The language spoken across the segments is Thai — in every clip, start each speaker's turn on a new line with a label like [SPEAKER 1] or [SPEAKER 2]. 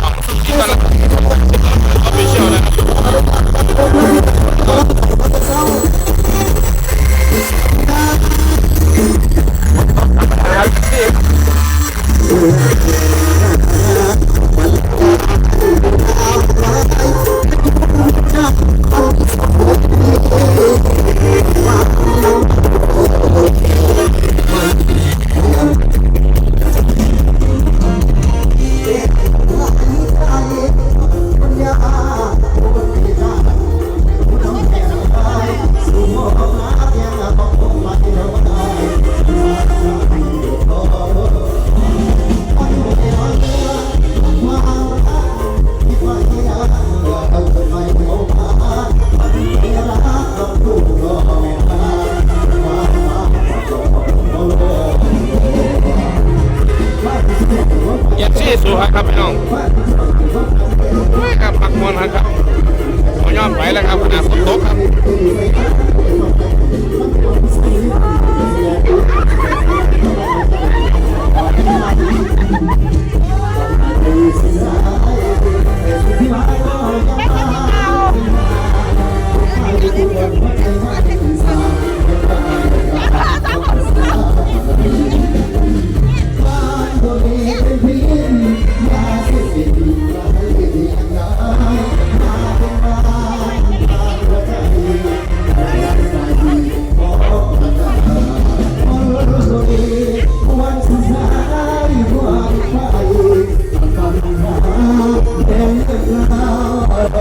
[SPEAKER 1] ครั ไม่ครับปักมวนครับขอย่อมไปแล้วครับขนาดฝนตกครับ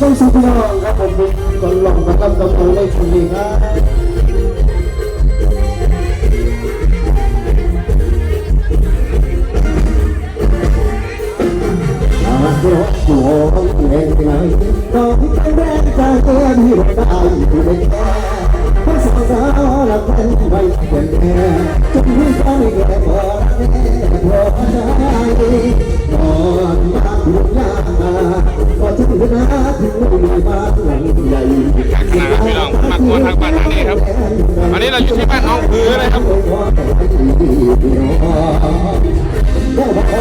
[SPEAKER 2] สุดสุดยองครับผมเป็นคนลงกระจำตำแหน่งในชุมนี้ครับอาเดียวอยู่ห้องเองไงก็ที่เป็นแรง จาก
[SPEAKER 1] ขนาดพี่น้องปักวนทางบ้านทางนี้ครับวันนี้เราอยู่ที่บ้านน้องผือเลยครับ
[SPEAKER 2] แค่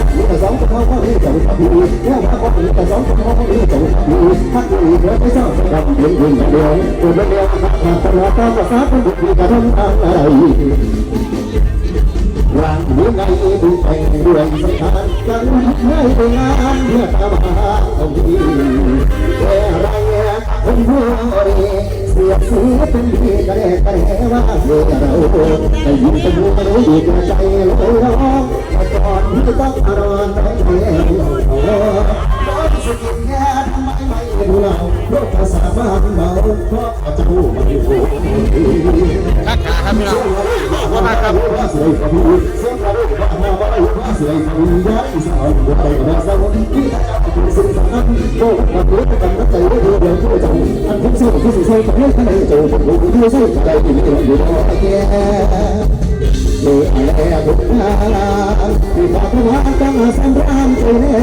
[SPEAKER 2] ว่าเขาแต่สองคนเขาเขาเรียกเจ้าพี่แค่ว่าเขาแต่สองคนเขาเขาเรียกเจ้าพี่ถ้าอยู่เดี๋ยไม่อกับเย็นเย็นเดียวตัวเดียวนะครับตลอดตามภาษาคนดีกระทำอะไรร่างหัวในดูแต่งด้วยสังขารกันให้ไปงานเพื่อตามหาคนดีแต่ไรคนผู้เสียสีเป็นดีกระแดกกระแดว่าเสียเราได้ยินเป็นหูไม่รู้ดีใจลอยร้องก่ อนที่ต้องอรอนไปเที่ยวตอนสกินแค่ทำไมไม่ดูเราโลกภาษาบ้านเบาเพราะจะรู้มาอยู่
[SPEAKER 1] ทักขาครับพี่น้องขอบคุณมากครับ
[SPEAKER 2] ว่าสวยกับพี่เสียงกระดูกว่ามาว่าว่าสวยกับพี่ย้ายสาวบัวไปมาสาวที่ถ้าจะเป็นสิ่งสำคัญโลกมาดูกันนักใจเดียวเดียวที่จะอันที่สุดที่สุดใช่กับเรื่องข้างในจะเป็นรู้ที่สุดใจที่มีอยู่ต่อแก ดูอะไรบุญนาที่ฝากว่าตั้งสำราญใจแน่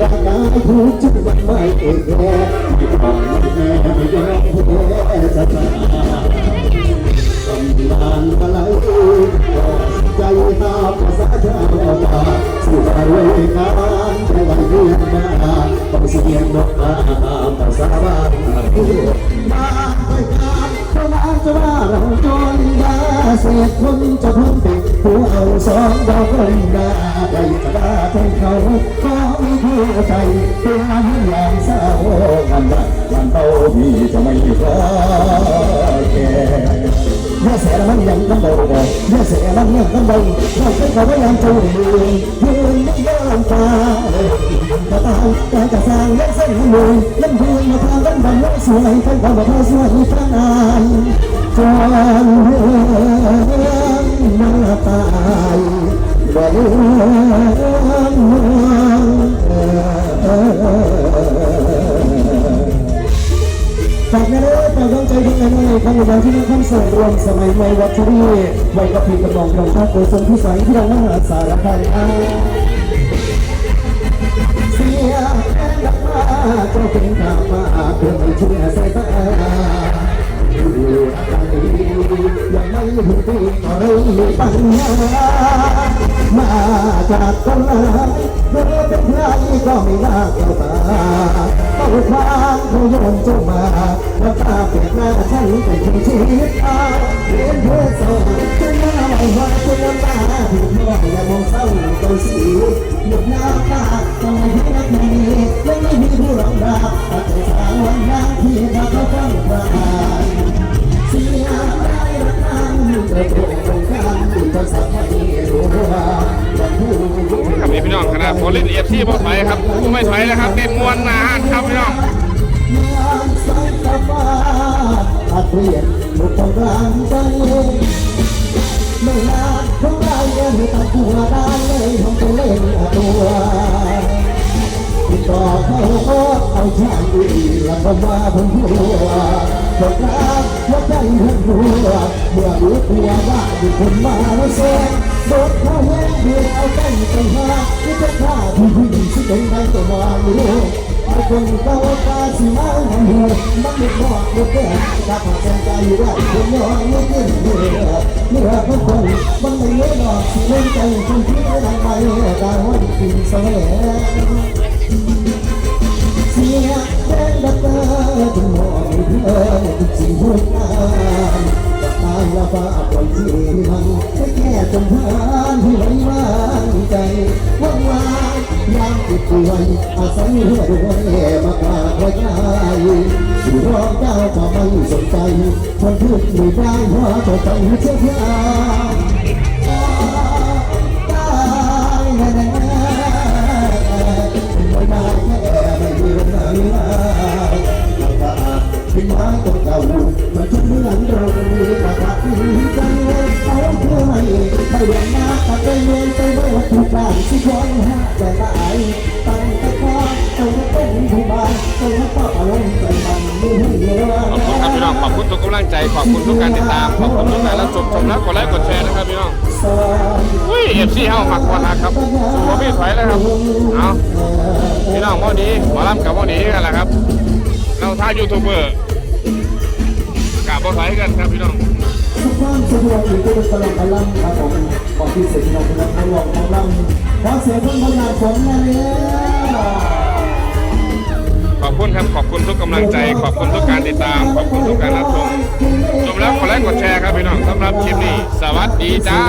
[SPEAKER 2] ร่างกายผู้จุดวันไม่เองแก่ที่ผ่านแม่ไม่ยอมแพ้จะตายตำนานอะไรใจหาภาษาชาวบ้านสู่อารมณ์การในวันเรียนมาต้องเสียงนกมาภาษาบ้าน เสียคนจะพ้นเป็นผู้เอาสองดอกคนดาใครจะด่าแทนเขาก็มีผู้ใจเป็นอย่างเศร้ากันบ้นมันเต้ามีจะไม่พอแก่เมื่อเสียล้วมันยังน้ำเบาเมื่อเสียแล้วยังน้ำเบาเราเป็นเขาพยายามจูงมือยืนไม่ยอมตาตาตาตาจะสร้างเล่นเส้นมือเล่นพื้นมาทางกันบันไม่สวยเป็นความแบบสวยพระนานจนเรื่องมาตาย ฝากนะเด้อฝากกำลังใจทุกท่านในครั้งนี้ที่มีคอนเสิร์ตรวมสมัยใหม่วัชรีไว้กับพี่กระบอกรองเท้าโกศลพิสัยที่เรามหาสารคามอาเสียแอนดับมาเจ้าเป็นข้ามาเพื่อไม่ช่วยสายตาอยู่กันดียังไม่ถึงปีก็เริ่มมีปัญหามา จากคนลายเธอเป็นใครก็ไม่น่าเกลียดต้องทางเขาโยนเจ้ามาแล้วตาเปลี่ยนหน้าฉันเป็นที่ชีวิตอา บ่
[SPEAKER 1] ถอยครับผู้ไม่ถอยนะครับเต้นมวนนาฮันครับพี่น้อง
[SPEAKER 2] เปลี่ยนมุกของร่างใจ ชาติแล้วก็มาผมหัวบอกรักว่าใจหัวเมื่อรู้ตัวว่ามีคนมาแล้วเสียโดนเขาแย่งเดียวเอาเต้นไปหาที่จะฆ่าผู้หญิงที่เป็นใครตัวมาไม่รู้ไอ้คนเก่าตาสีมาหัวมันไม่บอกไม่แก่ถ้าผ่านใจได้คนน้อยไม่ขึ้นเมื่อเมื่อทุกคนมันไม่เยอะหรอกสิเล่นใจคนที่ไม่ได้ไปแตาวันกินแสวงเสีย แดงดับเบิลถึงมองเพื่อนทุกสิ่งทุกอย่ตาละฟ้าปล่อยที่มันแค่จนผ่านที่ไว้วางใจว่างวางยามติดป่วยอาศัยเรื่อยมากราบไหว้ใจสู่รองเจ้าก็ไม่สนใจคนพูดไม่ได้เพราะตัวใจเชื่อเพื่ เดินหน้าตัดไปเมืองไปเมื่อทุกการที่คอยหาจะได้ตั้งแต่ก่อนต้องเป็นผู้บ้านต้องก็อารมณ์ใจมันไม่ให้เยอะ
[SPEAKER 1] ขอบคุณครับพี่น้องขอบคุณทุกกำลังใจขอบคุณทุกการติดตามขอบคุณทุกการรับชมชมแล้วกดไลค์กดแชร์นะครับพี่น้องอุ้ยเอฟซีเฮามักกว่าฮักครับสู่บ่มีถอยแล้วครับเอาพี่น้องบ่ดีหมอลำกับบ่ดีกันแหละครับเราท่ายูทูบเบอร์กับบ่ถอยกันครับพี่น้อง
[SPEAKER 2] ความสะดวกอยู่ที่ตลาดพลังครับผมขอนที่เสร็จเราเป็นทดลองพลังขอเสียงเพื่อนพลังฝนมาเลย
[SPEAKER 1] ขอบคุณครับ ขอบคุณทุกกำลังใจ ขอบคุณทุกการติดตาม ขอบคุณทุกการรับชมชมแล้วกดไลค์กดแชร์ครับพี่น้องสำหรับคลิปนี้ สวัสดีจ้า